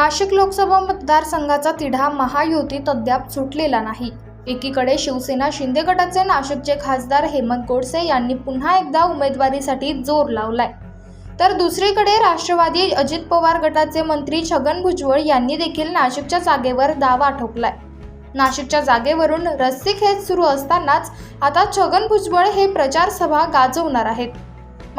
नाशिक लोकसभा मतदारसंघाचा तिढा महायुतीत अद्याप सुटलेला नाही. एकीकडे शिवसेना शिंदे गटाचे नाशिकचे खासदार हेमंत गोडसे यांनी पुन्हा एकदा उमेदवारीसाठी जोर लावलाय. तर दुसरीकडे राष्ट्रवादी अजित पवार गटाचे मंत्री छगन भुजबळ यांनी देखील नाशिकच्या जागेवर दावा ठोकलाय. नाशिकच्या जागेवरून रस्सीखेच सुरू असतानाच आता छगन भुजबळ हे प्रचारसभा गाजवणार आहेत.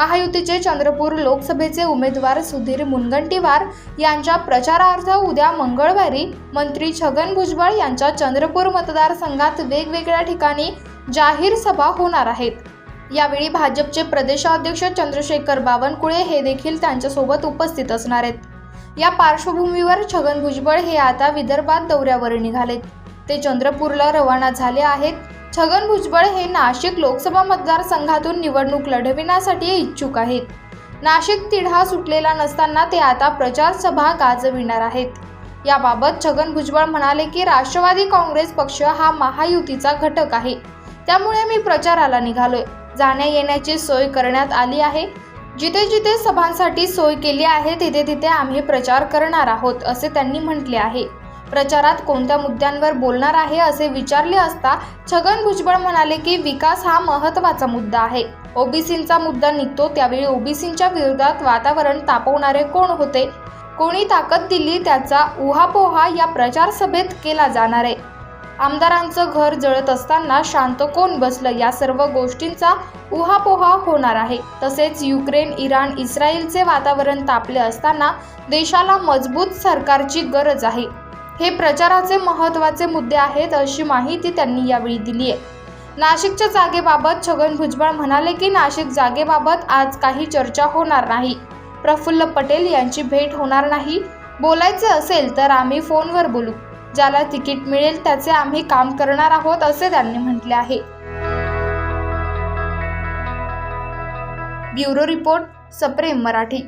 महायुतीचे चंद्रपूर लोकसभेचे उमेदवार सुधीर मुनगंटीवार यांच्या प्रचारार्थ उद्या मंगळवारी मंत्री छगन भुजबळ यांच्या चंद्रपूर मतदारसंघात वेगवेगळ्या ठिकाणी जाहीर सभा होणार आहेत. यावेळी भाजपचे प्रदेशाध्यक्ष चंद्रशेखर बावनकुळे हे देखील त्यांच्यासोबत उपस्थित असणार आहेत. या पार्श्वभूमीवर छगन भुजबळ हे आता विदर्भात दौऱ्यावर निघालेत. ते चंद्रपूरला रवाना झाले आहेत. छगन भुजबळ हे नाशिक लोकसभा मतदारसंघातून निवडणूक लढविण्यासाठी इच्छुक आहेत. नाशिक तिढा सुटलेला नसताना ते आता प्रचारसभा गाजविणार आहेत. याबाबत छगन भुजबळ म्हणाले की राष्ट्रवादी काँग्रेस पक्ष हा महायुतीचा घटक आहे. त्यामुळे मी प्रचाराला निघालोय. जाण्या येण्याची सोय करण्यात आली आहे. जिथे जिथे सभांसाठी सोय केली आहे तिथे तिथे आम्ही प्रचार करणार आहोत असे त्यांनी म्हटले आहे. प्रचारात कोणत्या मुद्द्यांवर बोलणार आहे असे विचारले असता छगन भुजबळ म्हणाले की विकास हा महत्त्वाचा मुद्दा आहे. ओबीसींचा मुद्दा निघतो त्यावेळी ओबीसींच्या विरोधात वातावरण तापवणारे कोण होते? कोणी ताकद दिली त्याचा उहापोहा या प्रचार सभेत केला जाणार आहे. आमदारांचं घर जळत असताना शांत कोण बसलं या सर्व गोष्टींचा उहापोहा होणार आहे. तसेच युक्रेन इराण इस्रायलचे वातावरण तापले असताना देशाला मजबूत सरकारची गरज आहे. हे प्रचाराचे महत्त्वाचे मुद्दे आहेत अशी माहिती त्यांनी यावेळी दिली आहे. नाशिकच्या जागेबाबत छगन भुजबळ म्हणाले की नाशिक जागेबाबत आज काही चर्चा होणार नाही. प्रफुल्ल पटेल यांची भेट होणार नाही. बोलायचे असेल तर आम्ही फोनवर बोलू. ज्याला तिकीट मिळेल त्याचे आम्ही काम करणार आहोत असे त्यांनी म्हटले आहे. ब्युरो रिपोर्ट सप्रेम मराठी.